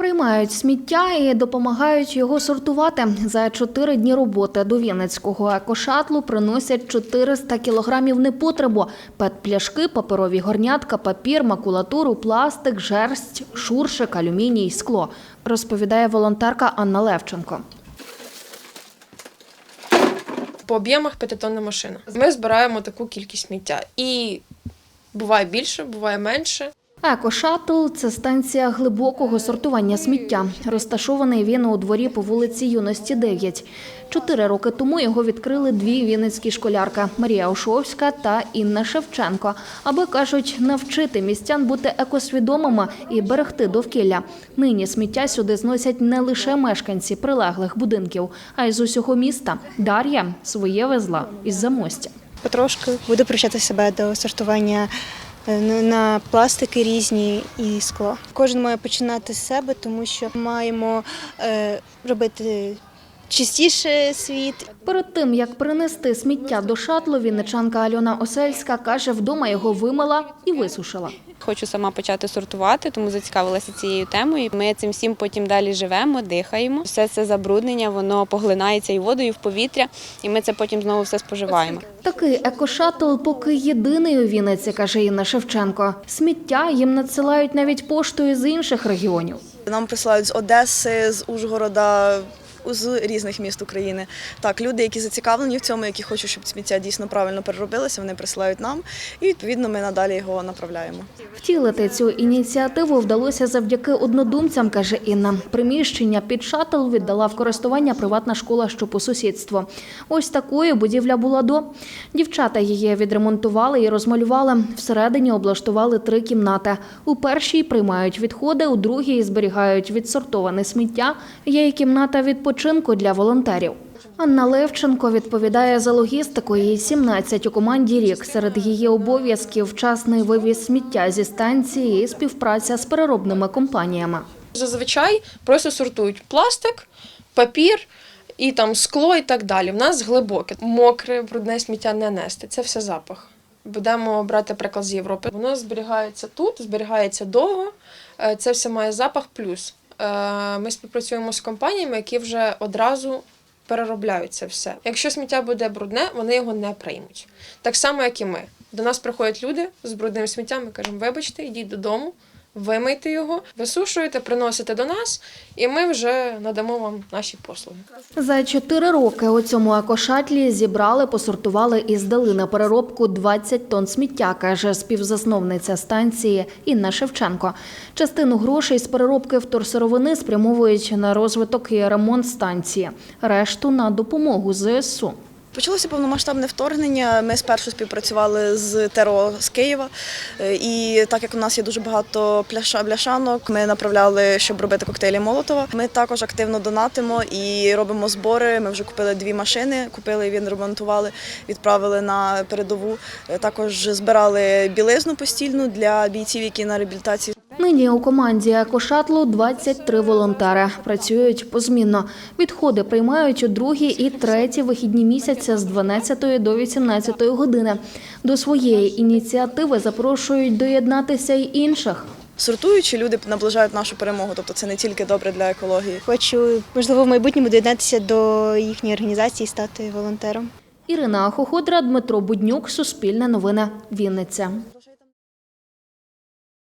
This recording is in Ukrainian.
Приймають сміття і допомагають його сортувати. За чотири дні роботи до Вінницького екошатлу приносять 400 кілограмів непотребу. Пет-пляшки, паперові горнятка, папір, макулатуру, пластик, жерсть, шуршик, алюміній, скло, розповідає волонтерка Анна Левченко. По об'ємах п'ятитонна машина. Ми збираємо таку кількість сміття. І буває більше, буває менше. Екошатл це станція глибокого сортування сміття. Розташований він у дворі по вулиці Юності 9. Чотири роки тому його відкрили дві вінницькі школярки Марія Ошовська та Інна Шевченко, аби кажуть, навчити містян бути екосвідомими і берегти довкілля. Нині сміття сюди зносять не лише мешканці прилеглих будинків, а й з усього міста. Дар'я своє везла із замостя. Потрошки буду привчати себе до сортування на- на пластики різні і скло. Кожен має починати з себе, тому що маємо е, робити чистіше світ Перед тим як принести сміття до шатлу, вінничанка Альона Осельська каже, вдома його вимила і висушила. Хочу сама почати сортувати, тому зацікавилася цією темою. Ми цим всім потім далі живемо, дихаємо. Все це забруднення, воно поглинається і водою, і в повітря, і ми це потім знову все споживаємо. Такий екошатл поки єдиний у Вінниці, каже Інна Шевченко. Сміття їм надсилають навіть поштою з інших регіонів. Нам присилають з Одеси, з Ужгорода, з різних міст України. Так, люди, які зацікавлені в цьому, які хочуть, щоб сміття дійсно правильно переробилося, вони присилають нам, і відповідно ми надалі його направляємо. Втілити цю ініціативу вдалося завдяки однодумцям, каже Інна. Приміщення під шатл віддала в користування приватна школа, що по сусідству. Ось такою будівля була до. Дівчата її відремонтували і розмалювали. Всередині облаштували три кімнати. У першій приймають відходи, у другій зберігають відсортоване сміття. Є і кімната відпочинку для волонтерів. Анна Левченко відповідає за логістику. Їй 17 у команді рік. Серед її обов'язків вчасний вивіз сміття зі станції і співпраця з переробними компаніями. Зазвичай просто сортують пластик, папір і там скло і так далі. В нас глибоке, мокре, брудне сміття не нести. Це все запах. Будемо брати приклад з Європи. Воно зберігається тут, зберігається довго. Е, Це все має запах плюс. Е, Ми співпрацюємо з компаніями, які вже одразу переробляють це все. Якщо сміття буде брудне, вони його не приймуть. Так само, як і ми. До нас приходять люди з брудним сміттям. Ми кажемо, вибачте, йдіть додому, вимийте його, висушуєте, приносите до нас, і ми вже надамо вам наші послуги. За чотири роки у цьому екошатлі зібрали, посортували і здали на переробку 20 тонн сміття, каже співзасновниця станції Інна Шевченко. Частину грошей з переробки вторсировини спрямовують на розвиток і ремонт станції, решту на допомогу ЗСУ. Почалося повномасштабне вторгнення. Ми спершу співпрацювали з ТРО з Києва. Е, І так як у нас є дуже багато пляша бляшанок, ми направляли, щоб робити коктейлі Молотова. Ми також активно донатимо і робимо збори. Ми вже купили дві машини, купили і відремонтували, відправили на передову. Е, Також збирали білизну постільну для бійців, які на реабілітації. Нині у команді екошатлу 23 волонтери. Працюють позмінно. Відходи приймають у другі і треті вихідні місяця з 12 до 18 години. До своєї ініціативи запрошують доєднатися й інших. Сортуючи, люди наближають нашу перемогу. Тобто це не тільки добре для екології. Хочу, можливо, в майбутньому доєднатися до їхньої організації і стати волонтером. Ірина Хоходра, Дмитро Буднюк, Суспільне новини, Вінниця.